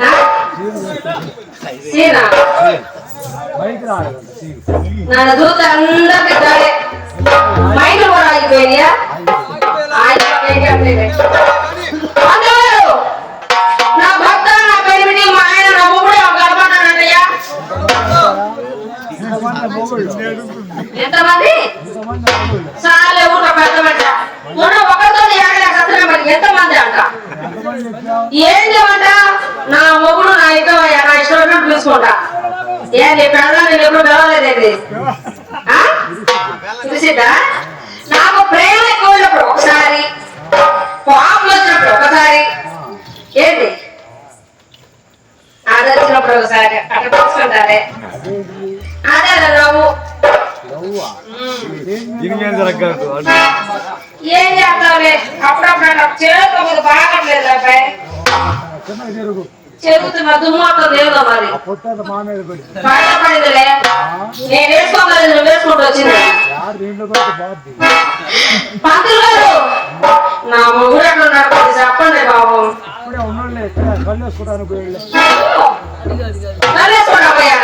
ఆ? సీనా బయట రాలేదంట మైండ్ కూడా నా భర్త నా మా ఆయన నా మొగుడే ఒక ఎంతమంది? చాలా ఊట పెద్ద పెట్ట మొన్న ఒకరితో ఏడలే సత్రం మరి ఎంతమంది అంట ఎంతమంది నా మొగుడు నా ఇద్దరు నా ఇష్టం వచ్చినట్టు చూసుకుంటా ఏ నీ నేను ఎప్పుడు పిలవలేదండి ఆ? నాకు ప్రేమ ఎక్కువ ఉన్నప్పుడు ఒకసారి కోపం వచ్చినప్పుడు ఒకసారి. ఏంటి? అది ఒకసారి అట్లా తెలుసుకుంటారే అదేంటి రావు. ఏం చేస్తావులే అప్పుడప్పుడు నాకు చేతితో మీద బాగట్లేదు అబ్బాయి చెబుతున్నా లేదు మరి నేను వేసుకోగలను నువ్వు వేసుకుంటూ వచ్చింది పంతులు గారు నా మొగుడు కొద్ది చెప్పండి బాబు కళ్ళు వేసుకోవడానికి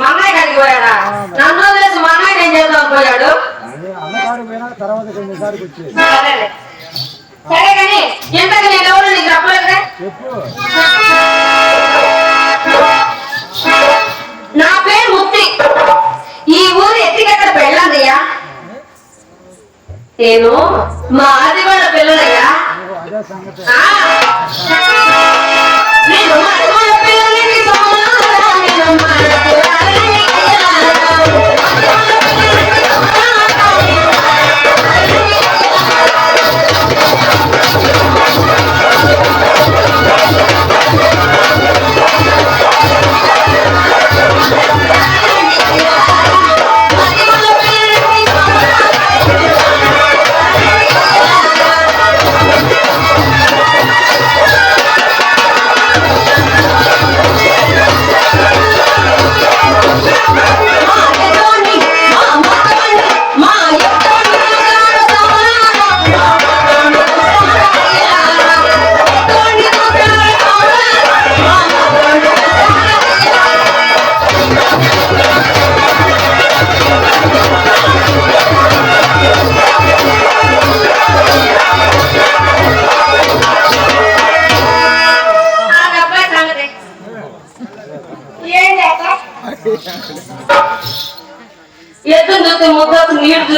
అన్నయ్య గారికి పోయాడా? నన్ను. వదిలేసి మా అన్నయ్య ఏం చేద్దాం పోయాడు అదే అన్నకాడు పోయినా తర్వాత కొన్నిసారికి వచ్చేది సరేలే. సరే కానీ ఎంతకు నేను ఎవరు నీకు చెప్పు. నా పేరు ముక్తి. ఈ ఊరు ఎత్తికెక్కడ పెళ్ళాదయ్యా నేను మా ఆదివాడ పిల్లలయ్యా. సంగతి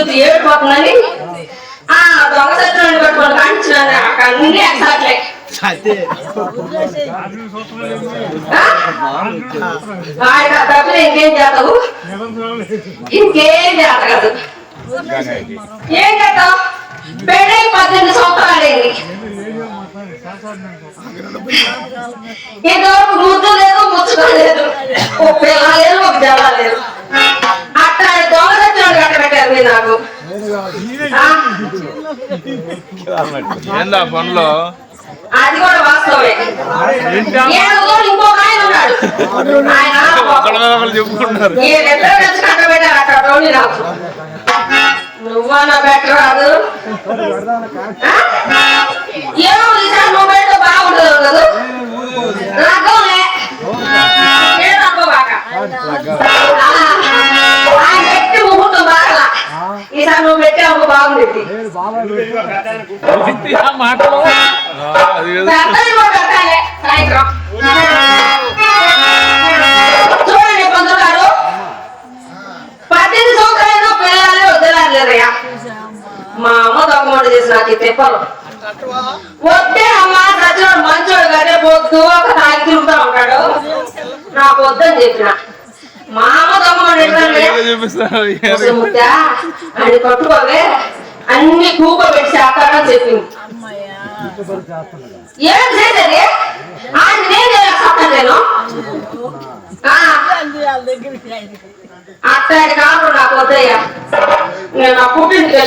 చూస్తే ఏడిపోతుందని ఆ దొంగ సత్యం పెట్టుకొని కాంచినాను అక్కడ అన్ని ఆయన ఇంకేం చేస్తావు? ఇంకేం చేత కాదు. ఏం చేస్తావు? పెళ్ళై పద్దెనిమిది సంవత్సరాలైంది ఇంతవరకు ముద్దు లేదు ముచ్చుక లేదు ఒక పిల్ల లేదు ఒక జల లేదు. అట్లా దొంగ మీరు నాకు? ఏందా పనులు? అది కూడా వాస్తవమే. ఇంకొక ఆయన ఉన్నాడు. చెప్పుకుంటున్నారు. నువ్వన్నా బెటర్ కాదు? ఏమో ఈసారి కదా ఏ సాయంత్రం చూడండి పంతులు గారు పద్దెనిమిది సంవత్సరాలు పిల్లలే వదిలేరయ్యా మా అమ్మ దొంగమాట చేసి నాకు తిప్పలు. వద్దే అమ్మ సచ్చినోడు మంచోడు కానీ పొద్దు ఒక తాగి తిరుగుతా ఉంటాడు నాకు వద్దని చెప్పిన. మా అమ్మ దొంగమాట ఏదో చూపిస్తారు ముసలి ముద్ద అని పట్టుకోవే అన్ని కూప పెట్టి ఇష్టపడి చేస్తున్నాను ఏం చేసేది ఆయన నేను నేను కాదు నాకు వద్దయ్యా నేను నా పుట్టింటికి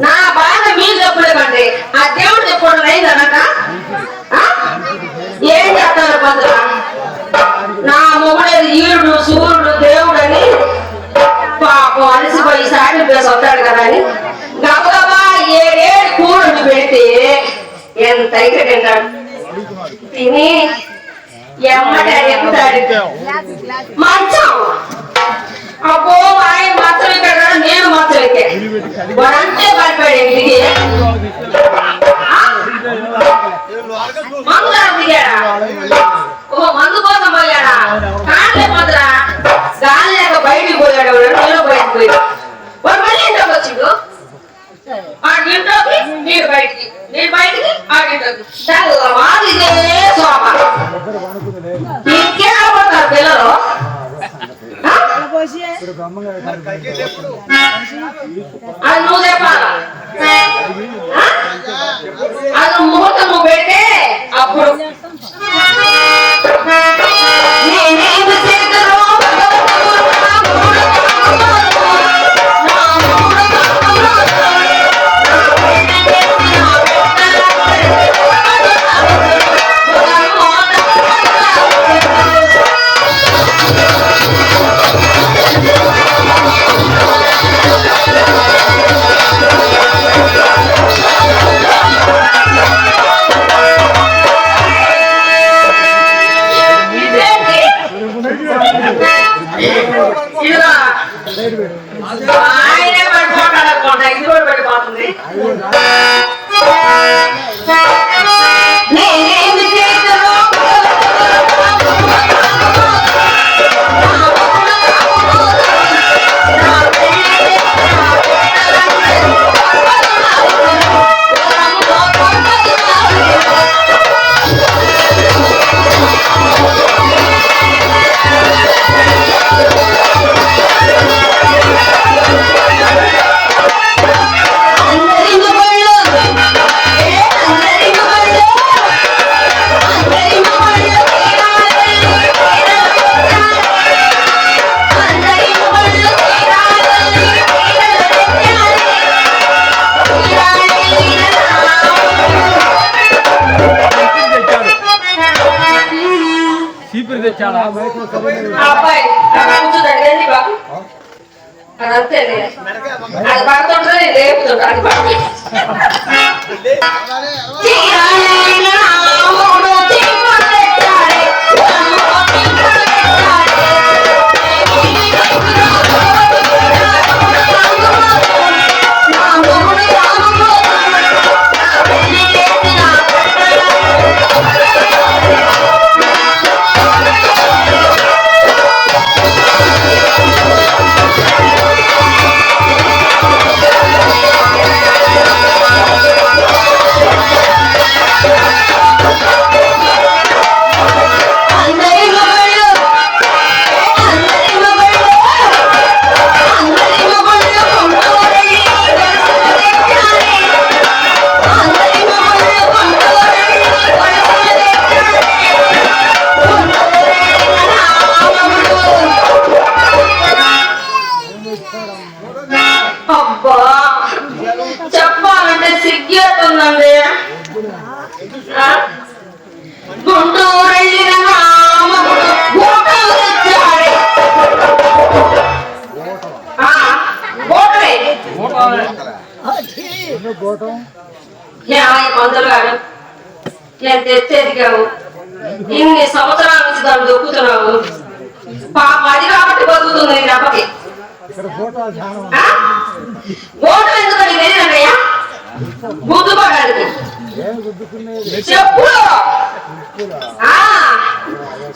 నా బాధ మీరు చెప్పలేమండి ఆ దేవుడు చెప్పడం లేదు అనక ఏం చేస్తారు భద్ర నా మొగుడేది ఈరుడు సూర్యుడు దేవుడు అని పాపం అలసిపోయి సాటి వస్తాడు కదా అని. గబగబా ఏడేడు కూరలు పెడితే ఎంత తింటాడు. తిని ఎమ్మట ఎక్కుతాడు. మంచం. అబ్బో ఆయన మాత్రం ఇక్కడ నేను మాత్రం ఇక్కడ వాడంతే పడిపోయాడు మందు దిగాడా? ఓ మందు కోసం పోయాడా కాళ్ళే పోతురా గాలి లేక బయటికి పోయాడు నీళ్ళు నేను బయటకు పోయాడు. వాడు మళ్ళీ ఇంట్లోకి వచ్చిండు. ఆ ఇంట్లోకి నీరు బయటికి. నేను బయటికి ఆ ఇంట్లోకి. తెల్లవారు ఇదే శోభ ఇంకే పిల్లలు ఆ? ఇప్పుడు బ్రహ్మంగారు అది నువ్వు చెప్పాలా మైకులు తెచ్చాడా అబ్బాయి ఏంది బాబు అదంతే అది పడుతుంటే నేను కాబట్టి బతుకుతుంది నీ దెబ్బకి ఇక్కడ ఫోటో ధ్యానం ఆ? ఓటు ఎందుకని తెలియదన్నయ్యా గుర్తుపడానికి ఏం గుద్దుకునేది చెప్పులు ఆ,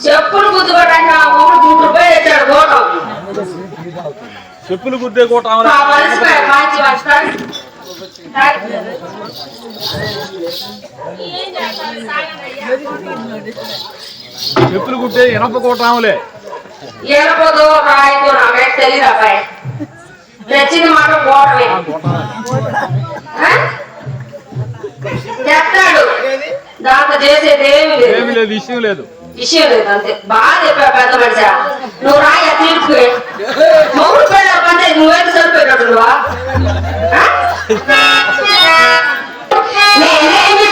చెప్పులు గుర్తుపడడానికి ఆ ఊరు మూడు రూపాయలు తెచ్చాడు గోటం చెప్పులు గుద్దే కోట ఆ మనిషిపై మంచి వస్తాడు చెప్పులు గుద్దే ఇనప కోటాములే రాయితో తెలియదు అబ్బాయి ఆ? చెప్తాడు. దాంతో చేసేది ఏమి లేదు. లేదు ఇష్యం లేదు. విషయం లేదు అంతే. బాగా చెప్పావు పెద్ద మనిషి. నువ్వు రాయ పెళ్ళకంటే నువ్వైతే సరిపోయేటట్టువా నేనేమి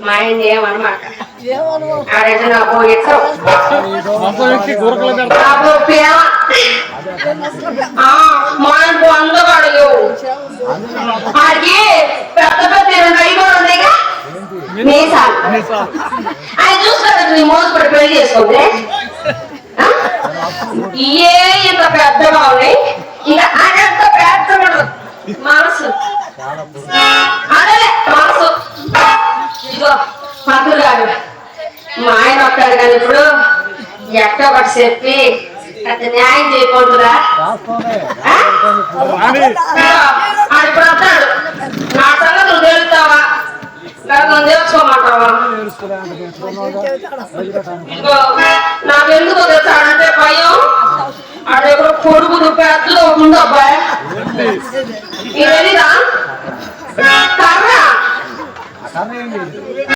మా ఆయన ఏమన్నమాట ఆడైతే నాకు ఎక్కువ మొత్తం ఎక్కి గురకలు పెడతా నాకు ప్రేమ. ఆ, మనకు అందగాడు ఆడికి పెద్ద పెద్ద రెండు అవి కూడా ఉన్నాయిగా మీసాలు ఆయన చూసుకోలేదు నీ మోసపడి పెళ్ళి చేసుకోండి? ఏ? ఇంత పెద్దగా ఉన్నాయి ఇంకా అదంత పెద్ద మనసు. మనసు. ఇదిగో పంతులు గారు మా ఆయన వస్తాడు కానీ ఇప్పుడు ఎట్టో ఒకటి చెప్పి న్యాయం చేయకూడదురా. ఆ? ఆడు ఇప్పుడు వస్తాడు. నా సంగతులు తెలుస్తావా లేకపోతే తెలుసుకోమంటావా? భయం. అదేదో పొడుగులు పెద్దలో ఉంది అబ్బాయి. ఇదేనా